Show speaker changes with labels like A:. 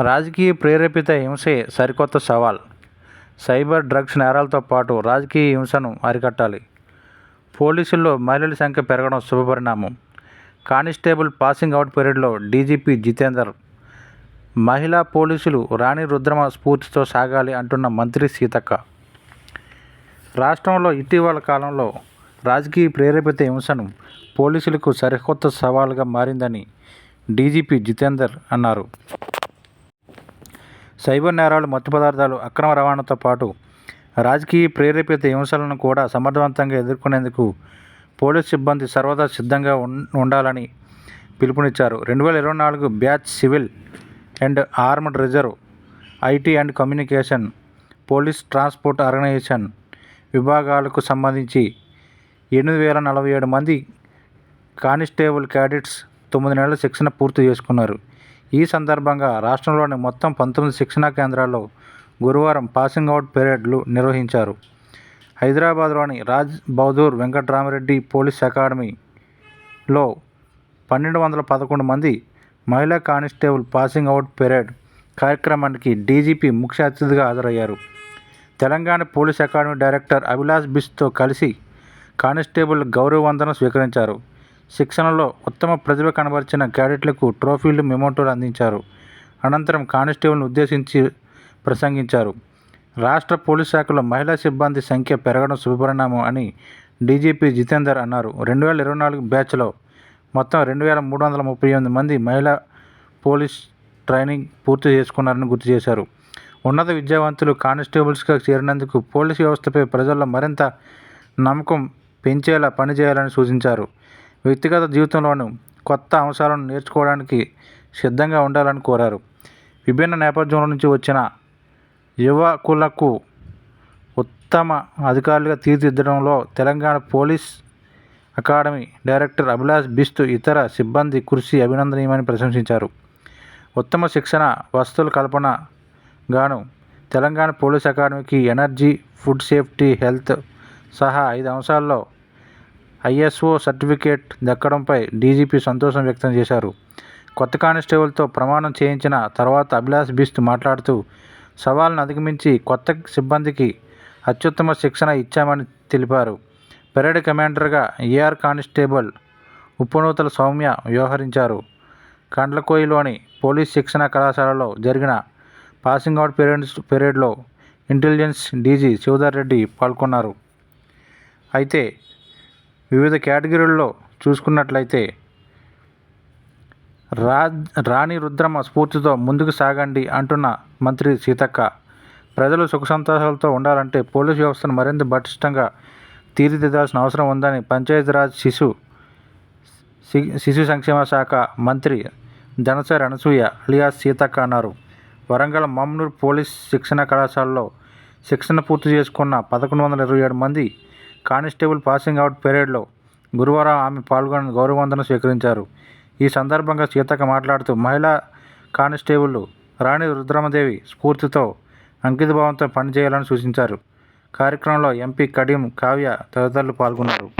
A: రాజకీయ ప్రేరేపిత హింసే సరికొత్త సవాల్. సైబర్ డ్రగ్స్ నేరాలతో పాటు రాజకీయ హింసను అరికట్టాలి. పోలీసుల్లో మహిళల సంఖ్య పెరగడం శుభపరిణామం. కానిస్టేబుల్ పాసింగ్ అవుట్ పీరియడ్లో డీజీపీ జితేందర్ మహిళా పోలీసులు రాణి రుద్రమ స్ఫూర్తితో సాగాలి అంటున్న మంత్రి సీతక్క. రాష్ట్రంలో ఇటీవల కాలంలో రాజకీయ ప్రేరేపిత హింసను పోలీసులకు సరికొత్త సవాలుగా మారిందని డీజీపీ జితేందర్ అన్నారు. సైబర్ నేరాలు మత్తు పదార్థాలు అక్రమ రవాణాతో పాటు రాజకీయ ప్రేరేపిత హింసలను కూడా సమర్థవంతంగా ఎదుర్కొనేందుకు పోలీస్ సిబ్బంది సర్వదా సిద్ధంగా ఉండాలని పిలుపునిచ్చారు. రెండు వేల ఇరవై నాలుగు batch civil and armed reserve IT and communication police transport organisation విభాగాలకు సంబంధించి ఎనిమిది వేల నలభై ఏడు మంది కానిస్టేబుల్ క్యాడెట్స్ తొమ్మిది నెలల శిక్షణ పూర్తి చేసుకున్నారు. ఈ సందర్భంగా రాష్ట్రంలోని మొత్తం పంతొమ్మిది శిక్షణా కేంద్రాల్లో గురువారం పాసింగ్ అవుట్ పెరేడ్లు నిర్వహించారు. హైదరాబాద్లోని రాజ్ బహదూర్ వెంకట్రామరెడ్డి పోలీస్ అకాడమీలో పన్నెండు వందల పదకొండు మంది మహిళా కానిస్టేబుల్ పాసింగ్ అవుట్ పెరేడ్ కార్యక్రమానికి డీజీపీ ముఖ్య అతిథిగా హాజరయ్యారు. Telangana police academy director Abhilash బిస్తో కలిసి కానిస్టేబుల్ గౌరవ వందనం స్వీకరించారు. శిక్షణలో ఉత్తమ ప్రతిభ కనబరిచిన క్యాడెట్లకు ట్రోఫీలు మెమోటోలు అందించారు. అనంతరం కానిస్టేబుల్ను ఉద్దేశించి ప్రసంగించారు. రాష్ట్ర పోలీస్ శాఖలో మహిళా సిబ్బంది సంఖ్య పెరగడం శుభపరిణామం అని డీజీపీ జితేందర్ అన్నారు. రెండు వేల ఇరవై నాలుగు బ్యాచ్లో మొత్తం రెండు వేల మూడు వందల ముప్పై ఎనిమిది మంది మహిళా పోలీస్ ట్రైనింగ్ పూర్తి చేసుకున్నారని గుర్తు చేశారు. ఉన్నత విద్యావంతులు కానిస్టేబుల్స్గా చేరినందుకు పోలీస్ వ్యవస్థపై ప్రజల్లో మరింత నమ్మకం పెంచేలా పనిచేయాలని సూచించారు. వ్యక్తిగత జీవితంలోనూ కొత్త అంశాలను నేర్చుకోవడానికి సిద్ధంగా ఉండాలని కోరారు. విభిన్న నేపథ్యంలో నుంచి వచ్చిన యువకులకు ఉత్తమ అధికారులుగా తీర్చిదిద్దడంలో Telangana police academy director Abhilash Bisht ఇతర సిబ్బంది కృషి అభినందనీయమని ప్రశంసించారు. ఉత్తమ శిక్షణ వసతుల కల్పన గాను తెలంగాణ పోలీస్ అకాడమీకి ఎనర్జీ ఫుడ్ సేఫ్టీ హెల్త్ సహా ఐదు అంశాల్లో ఐఎస్ఓ సర్టిఫికేట్ దక్కడంపై డీజీపీ సంతోషం వ్యక్తం చేశారు. కొత్త కానిస్టేబుల్తో ప్రమాణం చేయించిన తర్వాత అభిలాష్ బిస్త్ మాట్లాడుతూ సవాళ్ళను అధిగమించి కొత్త సిబ్బందికి అత్యుత్తమ శిక్షణ ఇచ్చామని తెలిపారు. పెరేడ్ కమాండర్గా ఏఆర్ కానిస్టేబుల్ ఉప్పునూతల సౌమ్య వ్యవహరించారు. కండ్లకోయిలోని పోలీస్ శిక్షణ కళాశాలలో జరిగిన పాసింగ్ అవుట్ పెరేడ్ పెరేడ్లో ఇంటెలిజెన్స్ డీజీ శివధర్ రెడ్డి పాల్గొన్నారు. అయితే వివిధ కేటగిరీల్లో చూసుకున్నట్లయితే రా రాణి రుద్రమ స్ఫూర్తితో ముందుకు సాగండి అంటున్న మంత్రి సీతక్క. ప్రజలు సుఖ సంతోషాలతో ఉండాలంటే పోలీసు వ్యవస్థను మరింత పటిష్టంగా తీర్చిదిద్దాల్సిన అవసరం ఉందని పంచాయతీరాజ్ శిశు శి- శిశు సంక్షేమ శాఖ మంత్రి ధనసరి అనసూయ అలియాస్ సీతక్క అన్నారు. వరంగల్ మమ్నూర్ పోలీస్ శిక్షణ కళాశాలలో శిక్షణ పూర్తి చేసుకున్న పదకొండు వందల ఇరవై ఏడు మంది కానిస్టేబుల్ పాసింగ్ అవుట్ పెరేడ్లో గురువారం ఆమె పాల్గొని గౌరవవందనం స్వీకరించారు. ఈ సందర్భంగా సీతక్క మాట్లాడుతూ మహిళా కానిస్టేబుల్ రాణి రుద్రమదేవి స్ఫూర్తితో అంకితభావంతో పనిచేయాలని సూచించారు. కార్యక్రమంలో ఎంపీ కడీం కావ్య తదితరులు పాల్గొన్నారు.